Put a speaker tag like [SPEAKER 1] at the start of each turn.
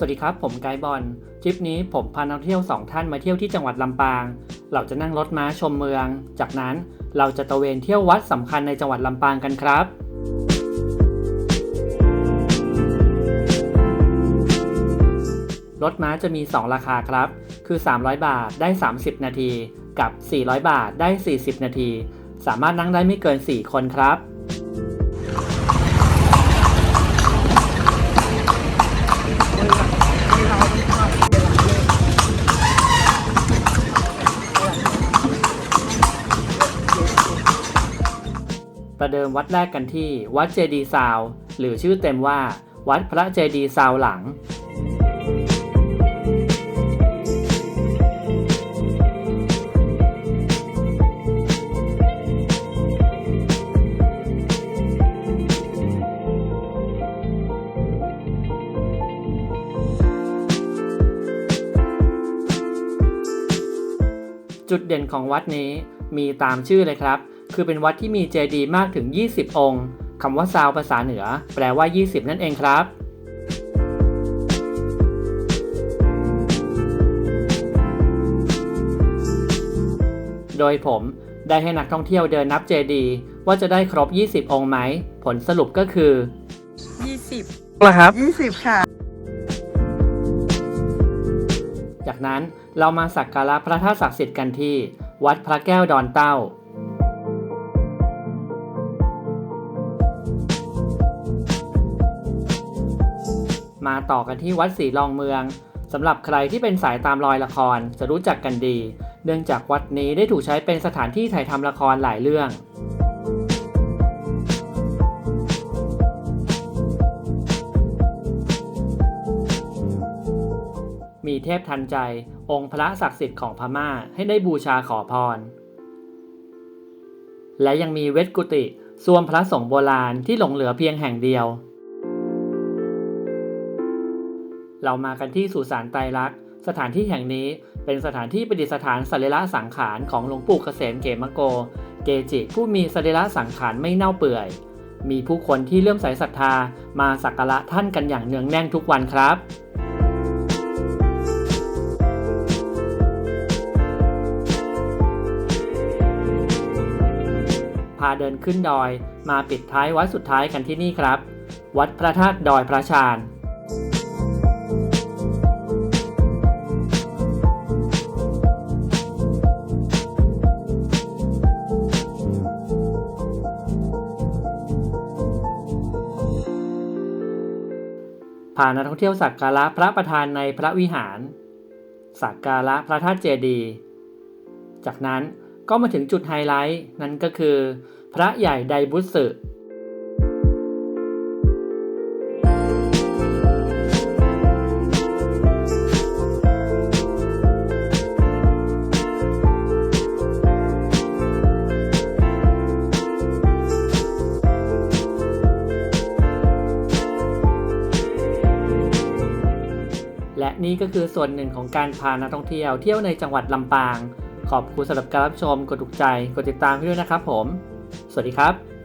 [SPEAKER 1] สวัสดีครับ ผมไกด์บอลทริปนี้ผมพานักเที่ยวสองท่านมาเที่ยวที่จังหวัดลำปาง เราจะนั่งรถม้าชมเมือง จากนั้นเราจะตะเวนเที่ยววัดสำคัญในจังหวัดลำปางกันครับรถม้าจะมี 2 ราคาครับ คือ 300 บาทได้ 30 นาที กับ 400 บาทได้ 40 นาที สามารถนั่งได้ไม่เกิน 4 คนครับ ประเดิมวัดแรกกันที่วัดเจดีซาวหรือชื่อเต็มว่า วัดพระเจดีซาวหลัง จุดเด่นของวัดนี้มีตามชื่อเลยครับ คือเป็นวัดที่มีเจดีย์มากถึง 20 องค์คำว่าซาวภาษาเหนือ แปลว่า 20 นั่นเองครับโดยผมได้ให้นักท่องเที่ยวเดินนับเจดีย์ว่าจะได้ครบ 20 องค์ไหม ผลสรุปก็คือ
[SPEAKER 2] ยี่สิบ
[SPEAKER 1] ละครับ
[SPEAKER 2] ยี่สิบค่ะ
[SPEAKER 1] จากนั้นเรามาสักการะพระธาตุศักดิ์สิทธิ์กันที่ วัดพระแก้วดอนเต้า มาต่อกันที่วัดศรีรองเมืองสำหรับใครที่เป็นสายตามรอยละครจะรู้จักกันดี เนื่องจากวัดนี้ได้ถูกใช้เป็นสถานที่ถ่ายทำละครหลายเรื่อง มีเทพทันใจ องค์พระศักดิ์สิทธิ์ของพม่าให้ได้บูชาขอพร และยังมีเวทกุติส่วมพระสงฆ์โบราณที่หลงเหลือเพียงแห่งเดียว เรามากันที่สุสานไตรลักษณ์สถานที่แห่งนี้เป็นสถานที่ประดิษฐานสรีระสังขารของหลวงปู่เกษมเกมโก เกจิผู้มีสรีระสังขารไม่เน่าเปื่อย มีผู้คนที่เลื่อมใสศรัทธามาสักการะท่านกันอย่างเนืองแน่นทุกวันครับพาเดินขึ้นดอยมาปิดท้ายวัดสุดท้ายกันที่นี่ครับ วัดพระธาตุดอยพระชาญ พานักท่องเที่ยวสักการะพระประธานในพระวิหาร สักการะพระธาตุเจดีย์จากนั้นก็มาถึงจุดไฮไลท์ นั่นก็คือ พระใหญ่ไดบุสึ และนี่ก็คือส่วนหนึ่งของการพานักท่องเที่ยวเที่ยวในจังหวัดลำปาง ขอบคุณสำหรับการรับชม กดถูกใจ กดติดตามให้ด้วยนะครับผม สวัสดีครับ